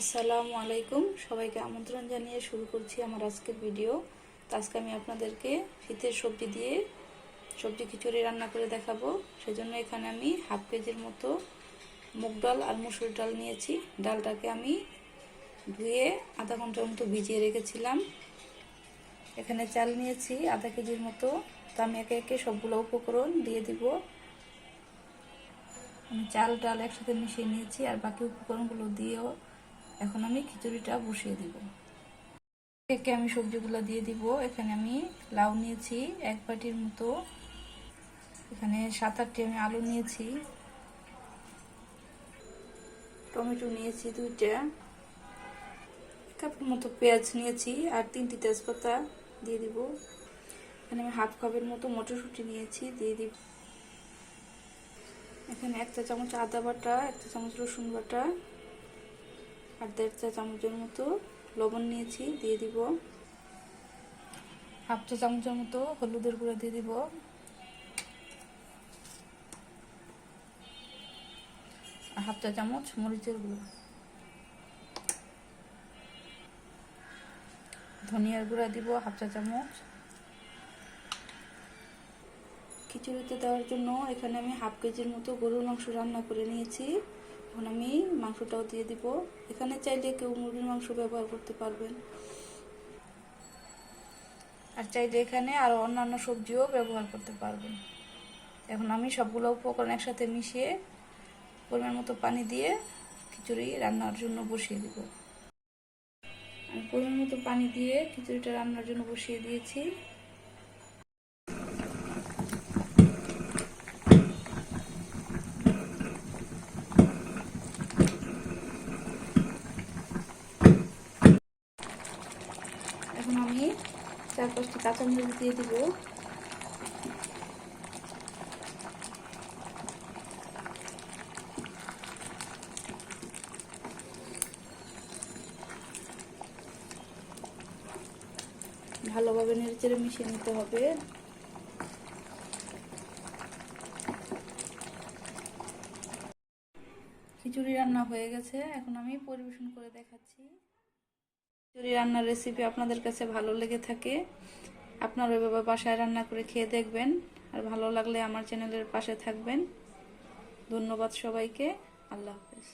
আসসালামু আলাইকুম। সবাইকে আমন্ত্রণ জানিয়ে শুরু করছি আমার আজকের ভিডিও। তো আজকে আমি আপনাদেরকে শীতের সবজি দিয়ে সবজি খিচুড়ি রান্না করে দেখাবো। সেজন্য এখানে আমি হাফ কেজির মতো মুগ ডাল আর মুসুর ডাল নিয়েছি। ডালটাকে আমি ধুয়ে আধা ঘণ্টার মতো ভিজিয়ে রেখেছিলাম। এখানে চাল নিয়েছি, আধা কেজির মতো। তো আমি একে একে সবগুলো উপকরণ দিয়ে দিব। আমি চাল, ডাল একসাথে মিশিয়ে নিয়েছি আর বাকি উপকরণগুলো দিয়েও এখন আমি খিচুড়িটা বসিয়ে দিব। একে আমি সবজিগুলো দিয়ে দিব। এখানে আমি লাউ নিয়েছি, এক বাটির মতো। এখানে সাত আটটি আমি আলু নিয়েছি। টমেটো নিয়েছি দুইটা। কাপের মতো পেঁয়াজ নিয়েছি আর তিনটি তেজপাতা দিয়ে দিব। এখানে আমি হাফ কাপের মতো মটরশুঁটি নিয়েছি, দিয়ে দিব। এখানে একটা চামচ আদা বাটা, একটা চামচ রসুন বাটা। আর দেড় চা চামচের মতো লবণ নিয়েছি, দিয়ে দিব। হাফ চা চামচের মতো হলুদের গুঁড়া দিয়ে দিব। হাফ চা চামচ মরিচের গুঁড়ো। ধনিয়ার গুঁড়া দিব হাফ চা চামচ। খিচুড়িতে দেওয়ার জন্য এখানে আমি হাফ কেজির মতো গরুর মাংস রান্না করে নিয়েছি। এখন আমি মাংসটাও দিয়ে দিব। এখানে চাইলে কেউ মুরগির মাংস ব্যবহার করতে পারবেন। আর চাইলে এখানে আরও অন্যান্য সবজিও ব্যবহার করতে পারবেন। এখন আমি সবগুলো উপকরণ একসাথে মিশিয়ে পরিমাণ মতো পানি দিয়ে খিচুড়ি রান্নার জন্য বসিয়ে দিব। আমি পরিমাণ মতো পানি দিয়ে খিচুড়িটা রান্নার জন্য বসিয়ে দিয়েছি। এখন আমি চার পাঁচটি কাঁচামরিচ দিয়ে দিব। ভালোভাবে নেড়েচেড়ে মিশিয়ে নিতে হবে। খিচুড়ি রান্না হয়ে গেছে। এখন আমি পরিবেশন করে দেখাচ্ছি। খিচুড়ি রান্নার রেসিপি আপনাদের কাছে ভালো লেগে থাকে, আপনারা এভাবে বাসায় রান্না করে খেয়ে দেখবেন, আর ভালো লাগলে আমার চ্যানেলের পাশে থাকবেন। ধন্যবাদ সবাইকে, আল্লাহ হাফেজ।